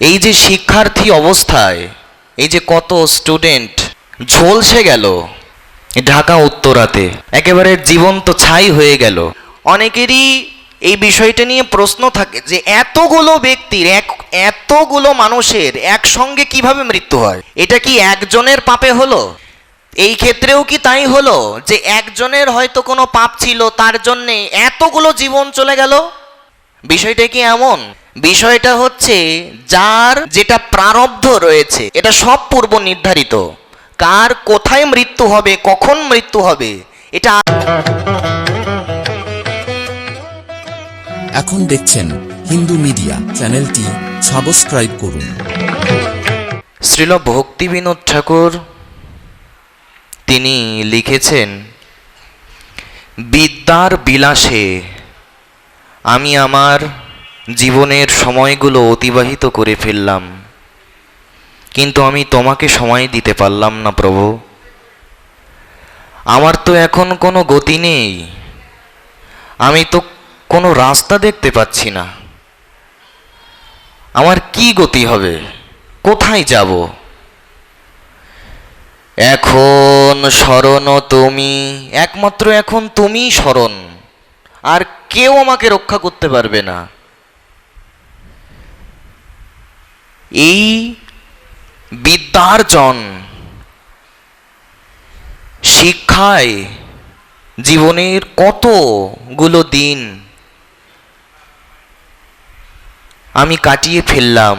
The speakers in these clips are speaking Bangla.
এই যে শিক্ষার্থী অবস্থায়, এই যে কত স্টুডেন্ট ঝলসে গেল ঢাকা উত্তরাতে, একেবারে জীবন্ত ছাই হয়ে গেল। অনেকেরই এই বিষয়টা নিয়ে প্রশ্ন থাকে যে এতগুলো ব্যক্তির, এক, এতগুলো মানুষের একসঙ্গে কীভাবে মৃত্যু হয়? এটা কি একজনের পাপে হলো? এই ক্ষেত্রেও কি তাই হলো যে একজনের হয়তো কোনো পাপ ছিল, তার জন্যে এতগুলো জীবন চলে গেল? বিষয়টা কি এমন? বিষয়টা হচ্ছে যার যেটা প্রারব্ধ রয়েছে এটা সব পূর্ব নির্ধারিত। কার কোথায় মৃত্যু হবে কখন মৃত্যু হবে এটা এখন দেখছেন হিন্দু মিডিয়া চ্যানেলটি সাবস্ক্রাইব করুন। শ্রীল ভক্তি বিনোদ ঠাকুর তিনি লিখেছেন বিদ্যার বিলাসে আমি আমার জীবনের সময়গুলো অতিবাহিত করে ফেললাম। কিন্তু আমি তোমাকে সময় দিতে পারলাম না প্রভু। আমার তো এখন কোনো গতি নেই। আমি তো কোনো রাস্তা দেখতে পাচ্ছি না। আমার কি গতি হবে? কোথায় যাব? এখন স্মরণ তুমি, একমাত্র এখন তুমি স্মরণ। আর কেউ আমাকে রক্ষা করতে পারবে না। এই বিদ্যার্জন শিক্ষায় জীবনের কতগুলো দিন আমি কাটিয়ে ফেললাম,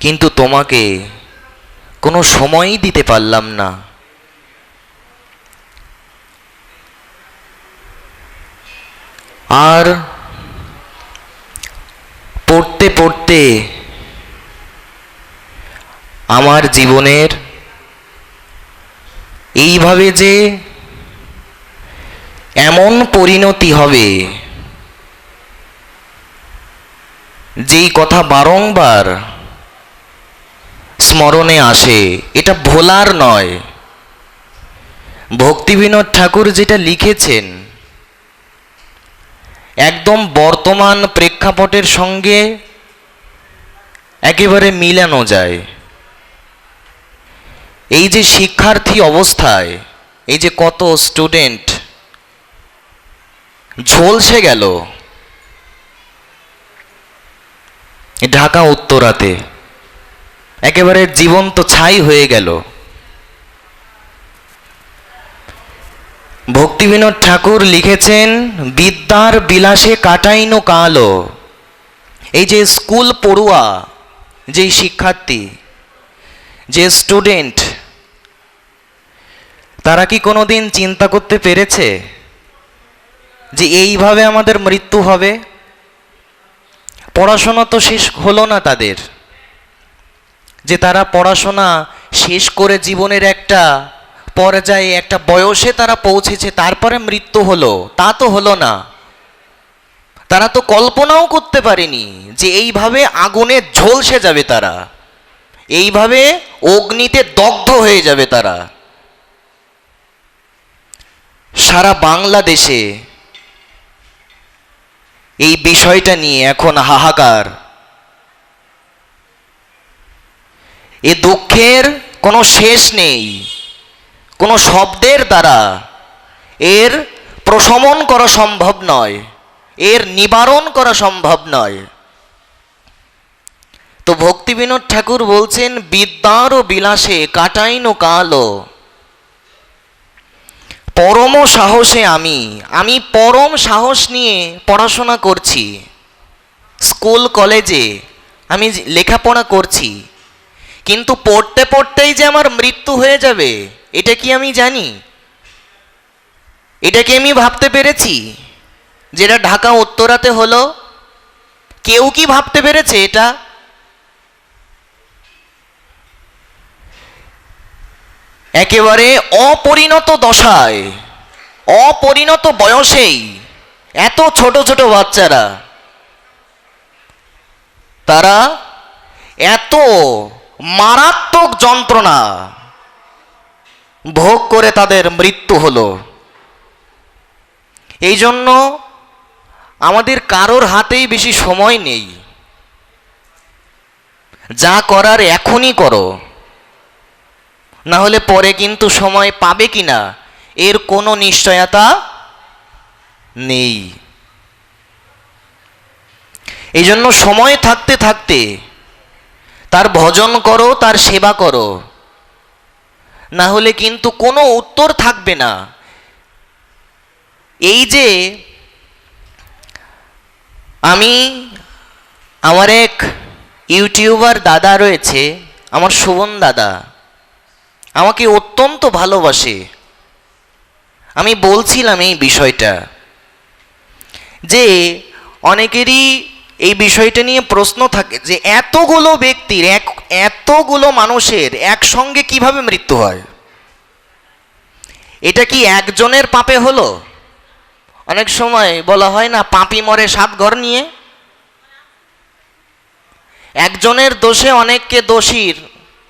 কিন্তু তোমাকে কোনো সময়ই দিতে পারলাম না। আর পড়তে পড়তে আমার জীবনের। এইভাবে যে এমন পরিণতি হবে, যেই কথা বারংবার স্মরণে আসে, এটা ভোলার নয়। ভক্তিবিনোদ ঠাকুর যেটা লিখেছেন, একদম বর্তমান প্রেক্ষাপটের সঙ্গে একেবারে মিলানো যায়। এই যে শিক্ষার্থী অবস্থায়, এই যে কত স্টুডেন্ট ঝলসে গেল, ঢাকা উত্তরাতে, একেবারে জীবন্ত ছাই হয়ে গেল। ভক্তিবিনোদ ঠাকুর লিখেছেন, বিদ্যার বিলাসে কাটাইনো কালো। এই যে স্কুল পড়ুয়া, যেই শিক্ষার্থী, যে স্টুডেন্ট তারা কি কোনোদিন চিন্তা করতে পেরেছে যে এইভাবে আমাদের মৃত্যু হবে? পড়াশোনা তো শেষ হলো না তাদের। যে তারা পড়াশোনা শেষ করে জীবনের একটা পর্যায়ে, একটা বয়সে তারা পৌঁছেছে, তারপরে মৃত্যু হলো, তা তো হলো না। তারা তো কল্পনাও করতে পারেনি যে এইভাবে আগুনে ঝলসে যাবে তারা। এইভাবে অগ্নিতে দগ্ধ হয়ে যাবে তারা। সারা বাংলাদেশে এই বিষয়টা নিয়ে এখন হাহাকার। এ দুঃখের কোনো শেষ নেই, কোনো শব্দের দ্বারা এর প্রশমন করা সম্ভব নয়, এর নিবারণ করা সম্ভব নয়। তো ভক্তি বিনোদ ঠাকুর বলছেন, বিদ্যার ও বিলাসে কাটাইনো কালো। পরম সাহসে আমি আমি পরম সাহস নিয়ে পড়াশোনা করছি। স্কুল, কলেজে আমি লেখাপড়া করছি। কিন্তু পড়তে পড়তেই যে আমার মৃত্যু হয়ে যাবে, এটা কি আমি জানি? এটা কি আমি ভাবতে পেরেছি? যেটা ঢাকা, উত্তরাতে হলো, কেউ কি ভাবতে পেরেছে এটা? একেবারে অপরিণত দশায়, অপরিণত বয়সেই এত ছোট ছোট বাচ্চারা, তারা এত মারাত্মক যন্ত্রণা ভোগ করে তাদের মৃত্যু হলো। এই জন্য আমাদের কারোর হাতেই বেশি সময় নেই। যা করার এখনই করো। না হলে পরে কিন্তু সময় পাবে কিনা? এর কোনো নিশ্চয়তা নেই। এই জন্য সময় থাকতে থাকতে তার ভজন করো, তার সেবা করো। না হলে কিন্তু কোনো উত্তর থাকবে না। এই যে আমি, আমার এক ইউটিউবার দাদা রয়েছে, আমার শোভন দাদা। আমাকে অত্যন্ত ভালোবাসে। আমি বলছিলাম এই বিষয়টা যে অনেকেরই এই বিষয়টা নিয়ে প্রশ্ন থাকে যে এতগুলো ব্যক্তির, এক, এতগুলো মানুষের একসঙ্গে কীভাবে মৃত্যু হয়? এটা কি একজনের পাপে হলো? অনেক সময় বলা হয় না, পাপি মরে সাত ঘর নিয়ে। একজনের দোষে অনেককে দোষীর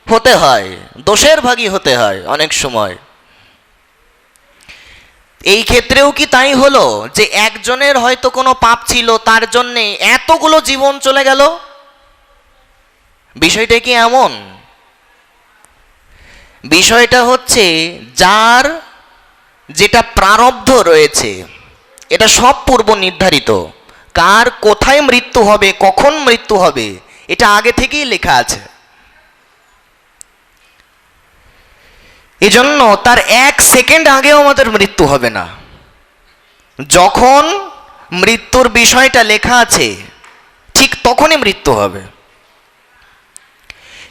হতে হয়, দোষের ভাগী হতে হয় অনেক সময়। এই ক্ষেত্রেও কি তাই হলো যে একজনের হয়তো কোনো পাপ ছিল, তার জন্যে এতগুলো জীবন চলে গেল? বিষয়টা কি এমন? বিষয়টা হচ্ছে যার যেটা প্রারব্ধ রয়েছে, এটা সব পূর্ব নির্ধারিত। কার কোথায় মৃত্যু হবে, কখন মৃত্যু হবে, এটা আগে থেকেই লেখা আছে। এজন্য তার এক সেকেন্ড আগেও আমাদের মৃত্যু হবে না। যখন মৃত্যুর বিষয়টা লেখা আছে, ঠিক তখনই মৃত্যু হবে।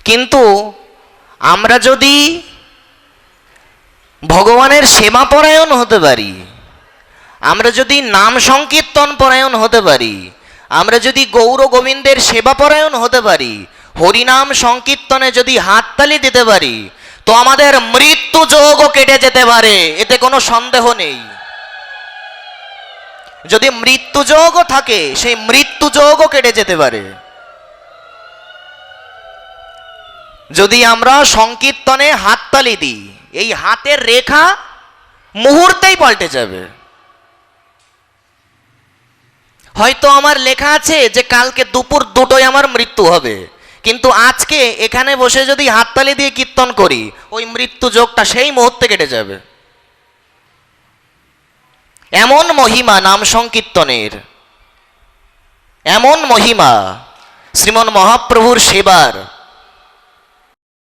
কিন্তু আমরা যদি ভগবানের সেবা পরায়ণ হতে পারি, আমরা যদি নাম সংকীর্তন পরায়ণ হতে পারি, আমরা যদি গৌর গোবিন্দের সেবা পরায়ণ হতে পারি, হরিনাম সংকীর্তনে যদি হাততালি দিতে পারি তো আমাদের মৃত্যু যোগও কেটে যেতে পারে, এতে কোনো সন্দেহ নেই। যদি মৃত্যু যোগও থাকে, সেই মৃত্যু যোগও কেটে যেতে পারে। যদি আমরা সংকীর্তনে হাততালি দিই, এই হাতের রেখা মুহূর্তেই পাল্টে যাবে। হয়তো আমার লেখা আছে যে কালকে দুপুর দুটোয় আমার মৃত্যু হবে। কিন্তু আজকে এখানে বসে যদি হাততালি দিয়ে কীর্তন করি, ওই মৃত্যু যোগটা সেই মুহূর্তে কেটে যাবে। এমন মহিমা নাম সংকীর্তনের। এমন মহিমা, শ্রীমন মহাপ্রভুর সেবার।